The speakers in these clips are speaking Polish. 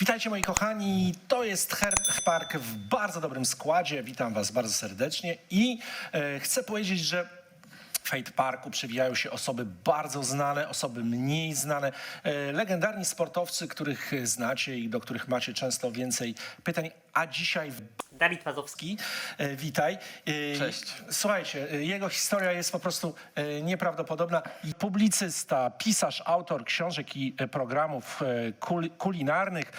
Witajcie moi kochani, to jest Herb Park w bardzo dobrym składzie. Witam was bardzo serdecznie i e, chcę powiedzieć, że Fate Parku przewijają się osoby bardzo znane, osoby mniej znane, e, legendarni sportowcy, których znacie i do których macie często więcej pytań. A dzisiaj Dawid Wazowski. E, Witaj. E, Cześć. Słuchajcie, jego historia jest po prostu nieprawdopodobna. Publicysta, pisarz, autor książek i programów kul- kulinarnych,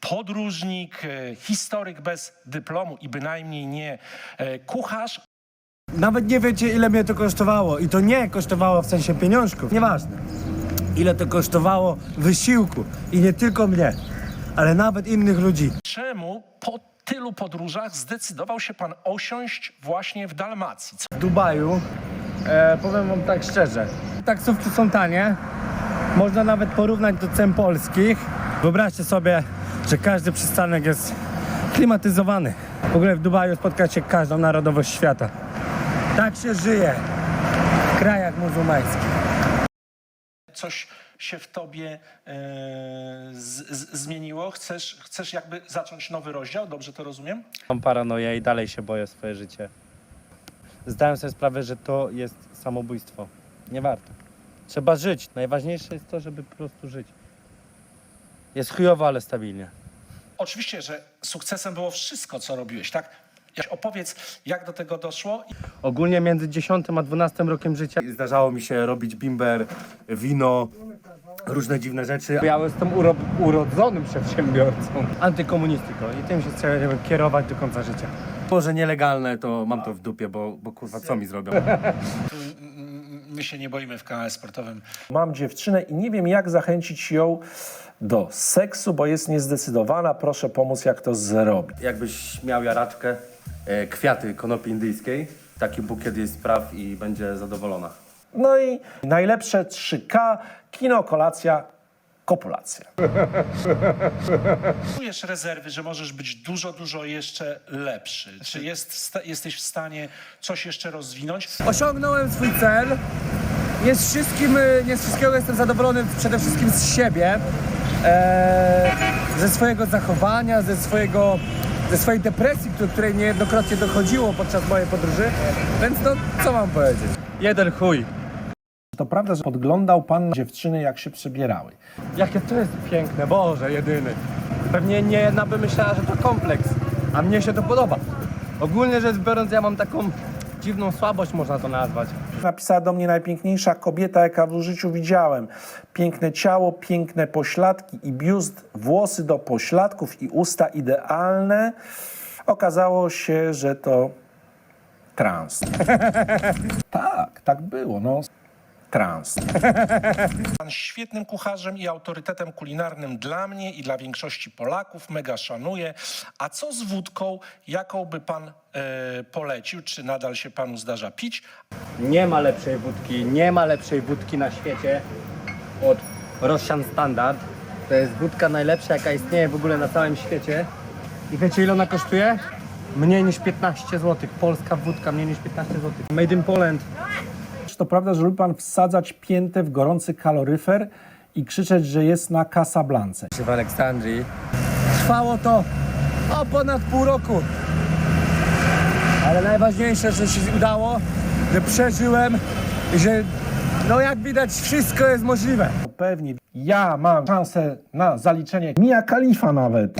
podróżnik, historyk bez dyplomu i bynajmniej nie kucharz. Nawet nie wiecie, ile mnie to kosztowało. I to nie kosztowało w sensie pieniążków. Nieważne. Ile to kosztowało wysiłku. I nie tylko mnie, ale nawet innych ludzi. Czemu po tylu podróżach zdecydował się pan osiąść właśnie w Dalmacji? W Dubaju, e, powiem wam tak szczerze, taksówki są tanie. Można nawet porównać do cen polskich. Wyobraźcie sobie, że każdy przystanek jest klimatyzowany. W ogóle w Dubaju spotkać się każdą narodowość świata. Tak się żyje w krajach muzułmańskich. Coś się w tobie e, z, z, zmieniło? Chcesz, chcesz jakby zacząć nowy rozdział? Dobrze to rozumiem? Mam paranoję i dalej się boję o swoje życie. Zdałem sobie sprawę, że to jest samobójstwo. Nie warto. Trzeba żyć. Najważniejsze jest to, żeby po prostu żyć. Jest chujowo, ale stabilnie. Oczywiście, że sukcesem było wszystko, co robiłeś, tak? Opowiedz, jak do tego doszło. Ogólnie między 10 a 12 rokiem życia zdarzało mi się robić bimber, wino, różne dziwne rzeczy. Ja jestem uro urodzonym przedsiębiorcą. Antykomunistyką i tym się chciałem kierować do końca życia. Może nielegalne, to mam to w dupie, bo, bo kurwa co mi zrobią? My się nie boimy w kanale sportowym. Mam dziewczynę i nie wiem, jak zachęcić ją do seksu, bo jest niezdecydowana. Proszę pomóc, jak to zrobić. Jakbyś miał jaraczkę, e, kwiaty konopi indyjskiej, taki bukiet jej spraw i będzie zadowolona. No i najlepsze 3K, kino, kolacja, kopulacja. Czujesz rezerwy, że możesz być dużo, dużo jeszcze lepszy. Czy jest, jesteś w stanie coś jeszcze rozwinąć? Osiągnąłem swój cel. Nie z, wszystkim, y, nie z wszystkiego jestem zadowolony, przede wszystkim z siebie. E, ze swojego zachowania, ze, swojego, ze swojej depresji, do której niejednokrotnie dochodziło podczas mojej podróży. Więc no, co mam powiedzieć? Jeden chuj. To prawda, że podglądał pan na dziewczyny, jak się przebierały. Jakie to jest piękne, Boże, jedyny. Pewnie nie jedna by myślała, że to kompleks, a mnie się to podoba. Ogólnie rzecz biorąc, ja mam taką dziwną słabość, można to nazwać. Napisała do mnie najpiękniejsza kobieta, jaka w życiu widziałem. Piękne ciało, piękne pośladki i biust, włosy do pośladków i usta idealne. Okazało się, że to trans. tak, tak było, no. Trans. Pan świetnym kucharzem i autorytetem kulinarnym dla mnie i dla większości Polaków. Mega szanuję. A co z wódką? Jaką by pan e, polecił? Czy nadal się panu zdarza pić? Nie ma lepszej wódki, nie ma lepszej wódki na świecie od Russian Standard. To jest wódka najlepsza, jaka istnieje w ogóle na całym świecie. I wiecie ile ona kosztuje? Mniej niż 15 zł. Polska wódka mniej niż 15 zł. Made in Poland. Czy to prawda, że lubi pan wsadzać piętę w gorący kaloryfer i krzyczeć, że jest na Casablance? w Aleksandrii. Trwało to o ponad pół roku. Ale najważniejsze, że się udało, że przeżyłem i że no jak widać wszystko jest możliwe. Pewnie ja mam szansę na zaliczenie Mia Khalifa nawet.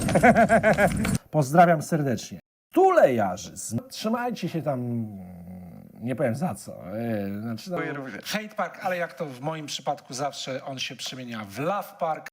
Pozdrawiam serdecznie. Tulejarzy, trzymajcie się tam, nie powiem za co. E, Znaczy, no, Hate Park, ale jak to w moim przypadku zawsze on się przemienia w Love Park.